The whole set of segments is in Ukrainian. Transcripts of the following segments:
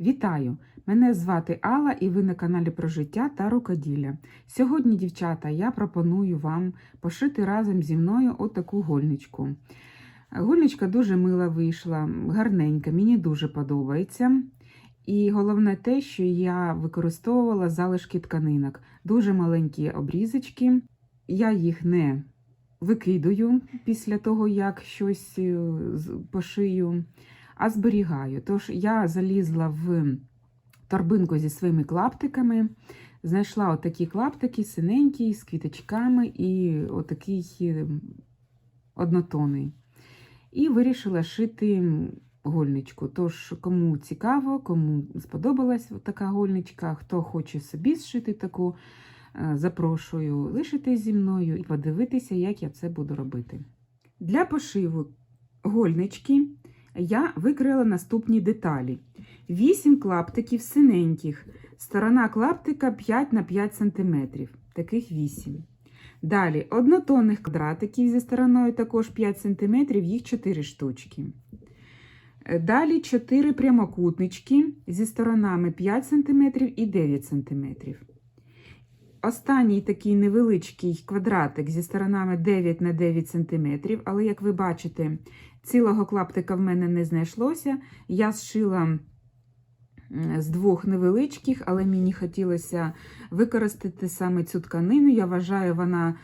Вітаю! Мене звати Алла і ви на каналі про життя та рукоділля. Сьогодні, дівчата, я пропоную вам пошити разом зі мною отаку гольничку. Гольничка дуже мила вийшла, гарненька, мені дуже подобається. І головне те, що я використовувала залишки тканинок, дуже маленькі обрізочки. Я їх не викидаю після того, як щось е, пошию а зберігаю. Тож я залізла в торбинку зі своїми клаптиками, знайшла отакі клаптики синенькі, з квіточками і отакий е, однотонний. І вирішила шити гольничку. Тож, кому цікаво, кому сподобалась така гольничка, хто хоче собі зшити таку, е, запрошую лишитись зі мною і подивитися, як я це буду робити. Для пошиву гольнички я викрила наступні деталі: 8 клаптиків синеньких, сторона клаптика 5 на 5 см, таких 8. Далі однотонних квадратиків зі стороною також 5 см, їх 4 штучки. Далі 4 прямокутнички зі сторонами 5 см і 9 см. Останній такий невеличкий квадратик зі сторонами 9 на 9 см, але, як ви бачите, Цілого клаптика в мене не знайшлося. Я зшила з двох невеличких, але мені хотілося використати саме цю тканину. Я вважаю, вона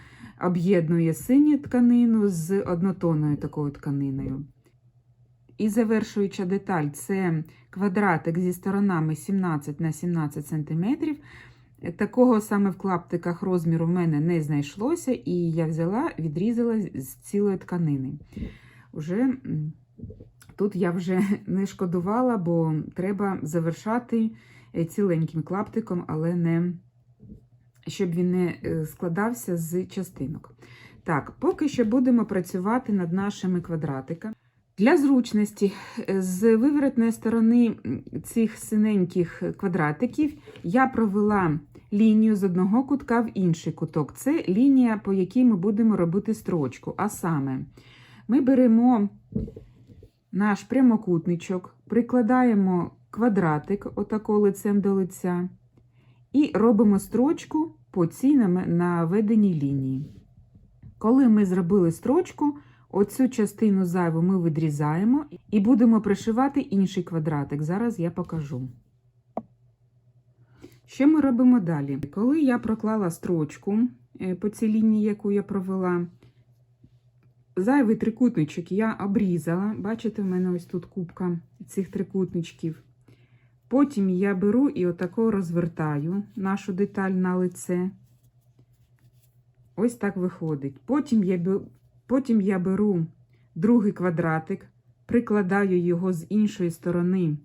об'єднує синю тканину з однотонною такою тканиною. І завершуюча деталь це квадратик зі сторонами 17 на 17 см. Такого саме в клаптиках розміру в мене не знайшлося, і я взяла, відрізала з цілої тканини. Уже тут я вже не шкодувала, бо треба завершати е, ціленьким клаптиком, але не щоб він не е, складався з частинок. Так, поки що будемо працювати над нашими квадратиками. Для зручності е, з виворотної сторони цих синеньких квадратиків я провела лінію з одного кутка в інший куток. Це лінія, по якій ми будемо робити строчку. А саме, ми беремо наш прямокутничок, прикладаємо квадратик отако лицем до лиця, і робимо строчку по цій наме- наведеній лінії. Коли ми зробили строчку, оцю частину зайву ми відрізаємо і будемо пришивати інший квадратик. Зараз я покажу. Що ми робимо далі? Коли я проклала строчку е, по цій лінії, яку я провела, Зайвий трикутничок я обрізала. Бачите, в мене ось тут кубка цих трикутничків. Потім я беру і отако розвертаю нашу деталь на лице. Ось так виходить. Потім я, потім я беру другий квадратик, прикладаю його з іншої сторони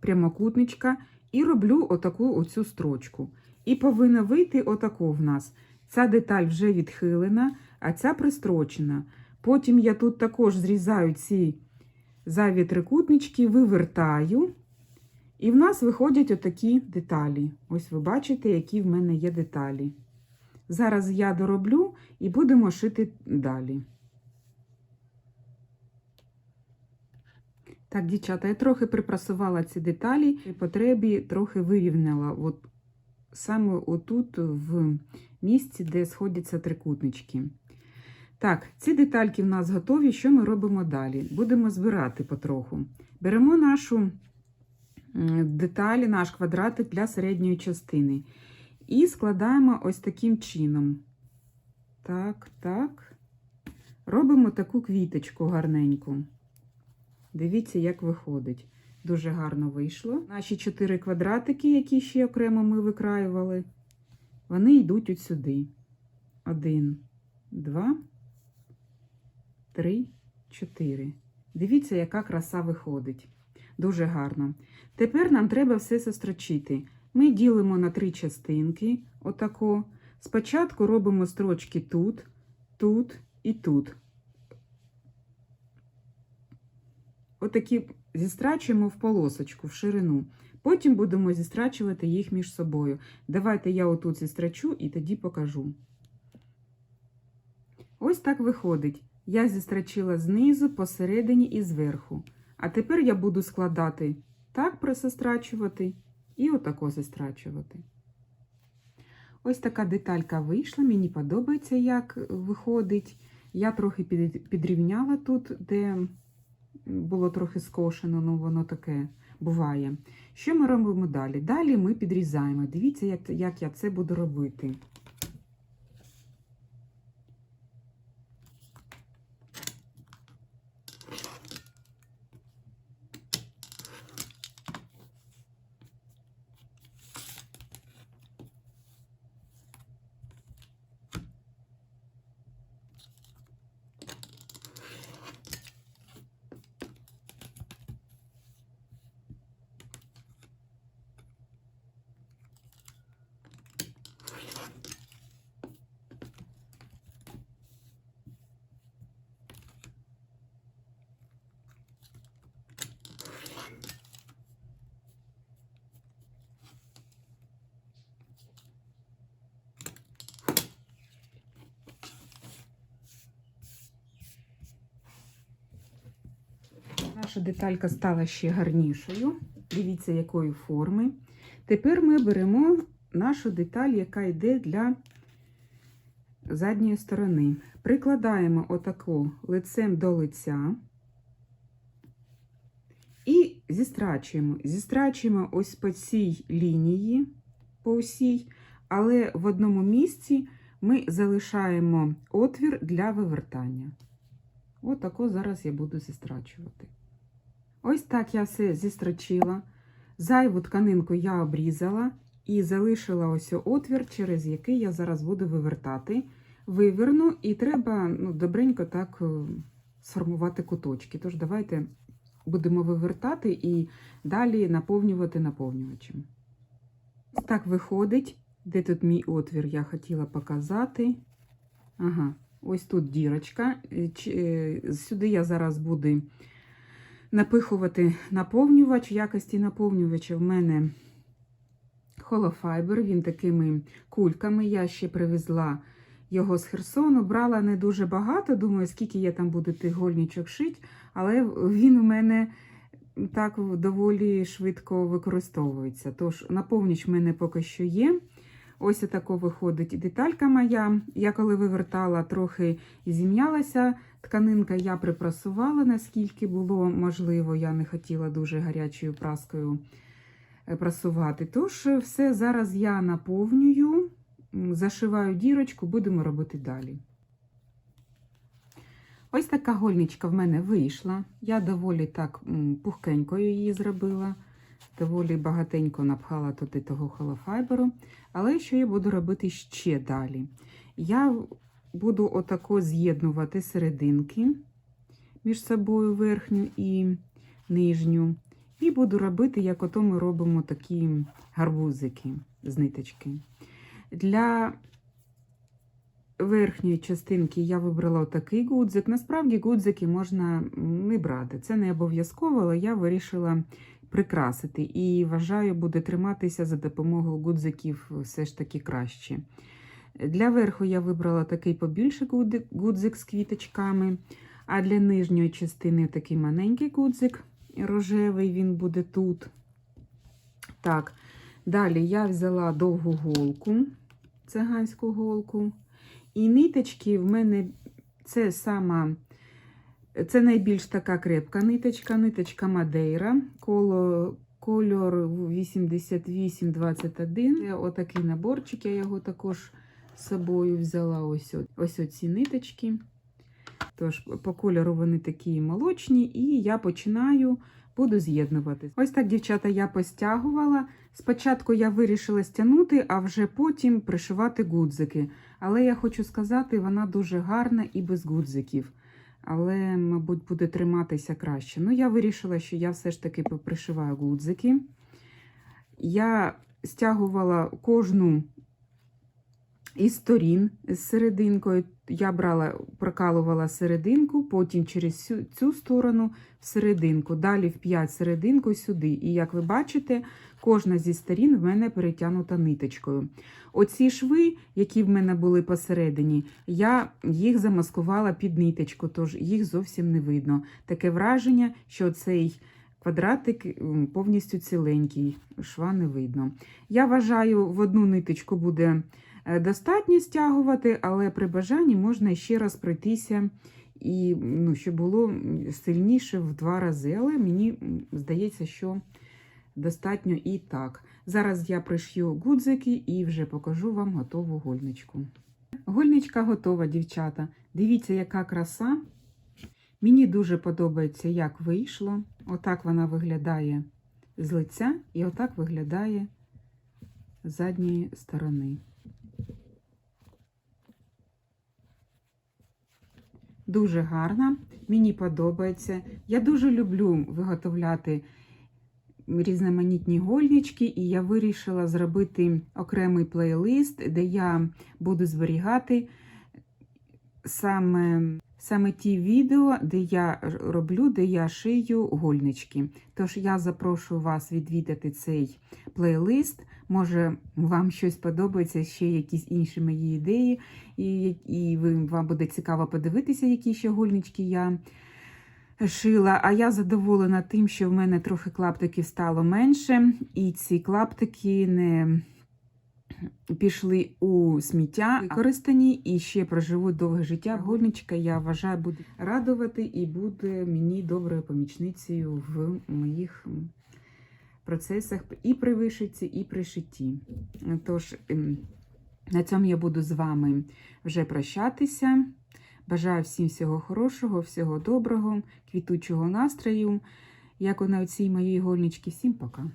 прямокутничка і роблю отаку оцю строчку. І повинно вийти отако в нас. Ця деталь вже відхилена, а ця пристрочена. Потім я тут також зрізаю ці зайві трикутнички, вивертаю, і в нас виходять отакі деталі. Ось ви бачите, які в мене є деталі. Зараз я дороблю і будемо шити далі. Так, дівчата, я трохи припрасувала ці деталі, і потребі трохи вирівняла. От саме отут в місці, де сходяться трикутнички. Так, ці детальки в нас готові. Що ми робимо далі? Будемо збирати потроху. Беремо нашу деталь, наш квадратик для середньої частини. І складаємо ось таким чином. Так, так. Робимо таку квіточку гарненьку. Дивіться, як виходить. Дуже гарно вийшло. Наші чотири квадратики, які ще окремо ми викраювали, вони йдуть от сюди. Один, два, три, чотири. Дивіться, яка краса виходить. Дуже гарно. Тепер нам треба все сострочити. Ми ділимо на три частинки. Отако. Спочатку робимо строчки тут, тут і тут. Отакі зістрачуємо в полосочку, в ширину. Потім будемо зістрачувати їх між собою. Давайте я отут зістрачу і тоді покажу. Ось так виходить. Я зістрачила знизу, посередині і зверху. А тепер я буду складати так присестрачувати і отако застрачувати. Ось така деталька вийшла, мені подобається, як виходить. Я трохи підрівняла тут, де було трохи скошено, ну воно таке буває. Що ми робимо далі? Далі ми підрізаємо. Дивіться, як, як я це буду робити. Наша деталька стала ще гарнішою. Дивіться, якої форми. Тепер ми беремо нашу деталь, яка йде для задньої сторони. Прикладаємо отаку лицем до лиця і зістрачуємо. Зістрачуємо ось по цій лінії, по усій, але в одному місці ми залишаємо отвір для вивертання. Отако зараз я буду зістрачувати. Ось так я все зістрочила. Зайву тканинку я обрізала і залишила ось отвір, через який я зараз буду вивертати. Виверну, і треба ну, добренько так е, сформувати куточки. Тож давайте будемо вивертати і далі наповнювати наповнювачем. Ось так виходить. Де тут мій отвір, я хотіла показати. Ага, ось тут дірочка. Е, е, Сюди я зараз буду напихувати наповнювач. В якості наповнювача в мене холофайбер, він такими кульками. Я ще привезла його з Херсону. Брала не дуже багато, думаю, скільки я там буду тих гольничок шити, але він у мене так доволі швидко використовується. Тож наповніч в мене поки що є. Ось тако виходить деталька моя. Я коли вивертала, трохи зім'ялася. Тканинка я припрасувала, наскільки було можливо. Я не хотіла дуже гарячою праскою е, прасувати. Тож все зараз я наповнюю, зашиваю дірочку, будемо робити далі. Ось така гольничка в мене вийшла. Я доволі так пухкенькою її зробила. Доволі багатенько напхала туди того холофайберу. Але що я буду робити ще далі? Я буду отако з'єднувати серединки між собою верхню і нижню. І буду робити, як ото ми робимо такі гарбузики з ниточки. Для верхньої частинки я вибрала такий гудзик. Насправді гудзики можна не брати. Це не обов'язково, але я вирішила прикрасити. І вважаю, буде триматися за допомогою гудзиків все ж таки краще. Для верху я вибрала такий побільший гудзик з квіточками, а для нижньої частини такий маленький гудзик рожевий, він буде тут. Так, далі я взяла довгу голку, циганську голку. І ниточки в мене це сама, це найбільш така крепка ниточка, ниточка Мадейра, коло, кольор 8821. Це отакий наборчик, я його також з собою взяла. Ось, ось оці ниточки. Тож, по кольору вони такі молочні, і я починаю, буду з'єднувати. Ось так, дівчата, я постягувала. Спочатку я вирішила стягнути, а вже потім пришивати гудзики. Але я хочу сказати, вона дуже гарна і без гудзиків. Але, мабуть, буде триматися краще. Ну, я вирішила, що я все ж таки попришиваю гудзики. Я стягувала кожну із сторін з серединкою. Я брала, прокалувала серединку, потім через цю, цю сторону в серединку, далі в 5 серединку сюди. І як ви бачите, кожна зі сторін в мене перетягнута ниточкою. Оці шви, які в мене були посередині, я їх замаскувала під ниточку, тож їх зовсім не видно. Таке враження, що цей квадратик повністю ціленький, шва не видно. Я вважаю, в одну ниточку буде е, достатньо стягувати, але при бажанні можна ще раз пройтися, і ну, щоб було сильніше в два рази. Але мені здається, що достатньо і так. Зараз я пришью гудзики і вже покажу вам готову гольничку. Гольничка готова, дівчата. Дивіться, яка краса. Мені дуже подобається, як вийшло. Отак вона виглядає з лиця і отак виглядає з задньої сторони. Дуже гарна, мені подобається. Я дуже люблю виготовляти різноманітні гольнички, і я вирішила зробити окремий плейлист, де я буду зберігати саме, саме ті відео, де я роблю, де я шию гольнички. Тож я запрошую вас відвідати цей плейлист. Може, вам щось подобається, ще якісь інші мої ідеї, і, і ви, вам буде цікаво подивитися, які ще гольнички я шила. А я задоволена тим, що в мене трохи клаптиків стало менше, і ці клаптики не пішли у сміття використані і ще проживуть довге життя. Гольничка, я вважаю, буде радувати і буде мені доброю помічницею в моїх процесах і при вишивці, і при шитті. Тож, ем, на цьому я буду з вами вже прощатися. Бажаю всім всього хорошого, всього доброго, квітучого настрою, як у на цій моїй гольничці. Всім пока!